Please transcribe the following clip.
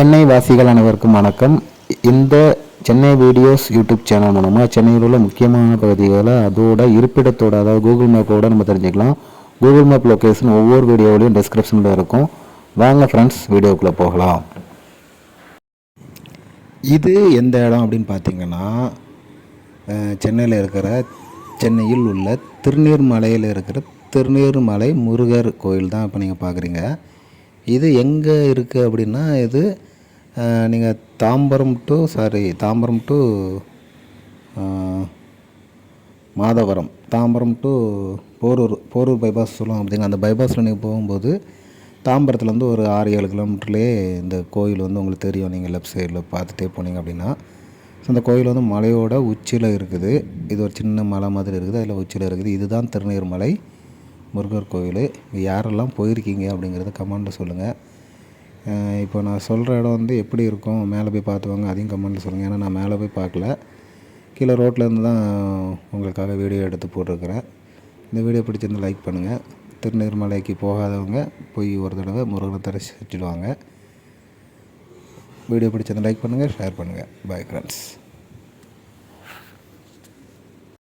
சென்னை வாசிகள் அனைவருக்கும் வணக்கம். இந்த சென்னை வீடியோஸ் யூடியூப் சேனல் மூலமாக சென்னையில் உள்ள முக்கியமான பகுதிகளை அதோட இருப்பிடத்தோட அதாவது கூகுள் மேப்போட நம்ம தெரிஞ்சுக்கலாம். கூகுள் மேப் லொக்கேஷன் ஒவ்வொரு வீடியோவிலையும் டிஸ்கிரிப்ஷனில் இருக்கும். வாங்க ஃப்ரெண்ட்ஸ் வீடியோக்குள்ளே போகலாம். இது எந்த இடம் அப்படின்னு பார்த்தீங்கன்னா சென்னையில் இருக்கிற சென்னையில் உள்ள திருநீர்மலையில் இருக்கிற திருநீர்மலை முருகர் கோயில் தான் இப்போ நீங்கள் பார்க்குறீங்க. இது எங்கே இருக்குது அப்படின்னா இது நீங்கள் Tambaram to sorry Tambaram to Madhavaram. Tambaram to Porur Porur bypass சொல்லுவோம் அப்படிங்க அந்த பைபாஸில் நீங்கள் போகும்போது தாம்பரத்துலேருந்து ஒரு ஆறு ஏழு கிலோமீட்டர்லேயே இந்த கோயில் வந்து உங்களுக்கு தெரியும். நீங்கள் லெஃப்ட் சைடில் பார்த்துட்டே போனீங்க அப்படின்னா. ஸோ அந்த கோயில் வந்து மலையோட உச்சியில் இருக்குது. இது ஒரு சின்ன மலை மாதிரி இருக்குது. அதில் உச்சியில் இருக்குது. இதுதான் திருநீர்மலை முருகர் கோயில். யாரெல்லாம் போயிருக்கீங்க அப்படிங்கிறத கமெண்ட்டில் சொல்லுங்கள் இப்போ நான் சொல்கிற இடம் வந்து எப்படி இருக்கும்? மேலே போய் பார்த்துவாங்க அதையும் கமெண்ட்டில் சொல்லுங்கள் ஏன்னா நான் மேலே போய் பார்க்கல. கீழே ரோட்டில் இருந்து தான் உங்களுக்காக வீடியோ எடுத்து போட்டிருக்கிறேன். இந்த வீடியோ பிடிச்சிருந்து லைக் பண்ணுங்கள் திருநீர்மலைக்கு போகாதவங்க போய் ஒரு தடவை முருகனை தரிசிச்சுடுவாங்க வீடியோ பிடிச்சிருந்து லைக் பண்ணுங்கள் ஷேர் பண்ணுங்கள் பாய் ஃப்ரெண்ட்ஸ்